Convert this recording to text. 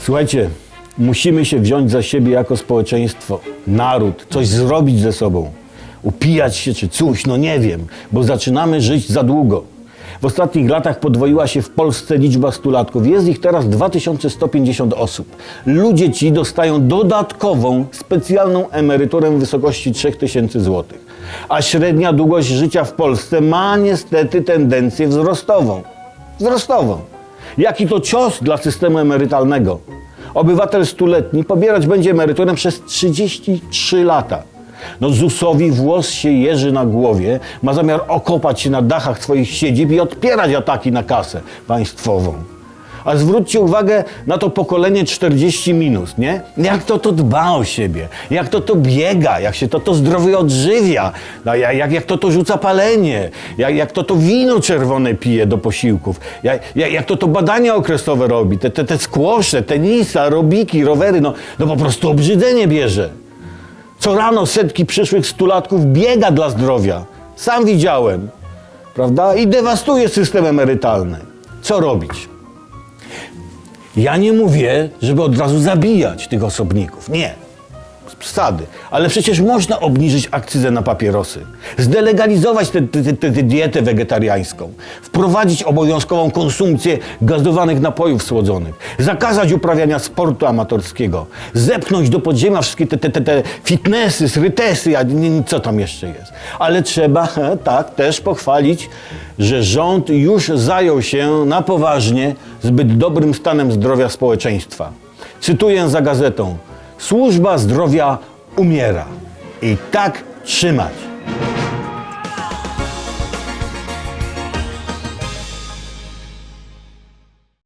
Słuchajcie, musimy się wziąć za siebie jako społeczeństwo, naród, coś zrobić ze sobą. Upijać się czy coś, no nie wiem, bo zaczynamy żyć za długo. W ostatnich latach podwoiła się w Polsce liczba stulatków. Jest ich teraz 2150 osób. Ludzie ci dostają dodatkową, specjalną emeryturę w wysokości 3000 zł. A średnia długość życia w Polsce ma niestety tendencję wzrostową. Wzrostową. Jaki to cios dla systemu emerytalnego. Obywatel stuletni pobierać będzie emeryturę przez 33 lata. No ZUS-owi włos się jeży na głowie, ma zamiar okopać się na dachach swoich siedzib i odpierać ataki na kasę państwową. A zwróćcie uwagę na to pokolenie 40 minus, nie? Jak to to dba o siebie, jak to to biega, jak się to to zdrowie odżywia, no, jak, jak, to to rzuca palenie, jak, jak to to wino czerwone pije do posiłków, jak, jak, jak to to badania okresowe robi, te, te, te skłosze, tenisa, robiki, rowery, no, no po prostu obrzydzenie bierze. Co rano setki przyszłych stulatków biega dla zdrowia. Sam widziałem, prawda? I dewastuje system emerytalny. Co robić? Ja nie mówię, żeby od razu zabijać tych osobników. Nie. Przesady. Ale przecież można obniżyć akcyzę na papierosy, zdelegalizować tę dietę wegetariańską, wprowadzić obowiązkową konsumpcję gazowanych napojów słodzonych, zakazać uprawiania sportu amatorskiego, zepchnąć do podziemia wszystkie te, te, te, te fitnessy, srytesy, a nie, co tam jeszcze jest. Ale trzeba tak też pochwalić, że rząd już zajął się na poważnie zbyt dobrym stanem zdrowia społeczeństwa. Cytuję za gazetą. Służba zdrowia umiera. I tak trzymać.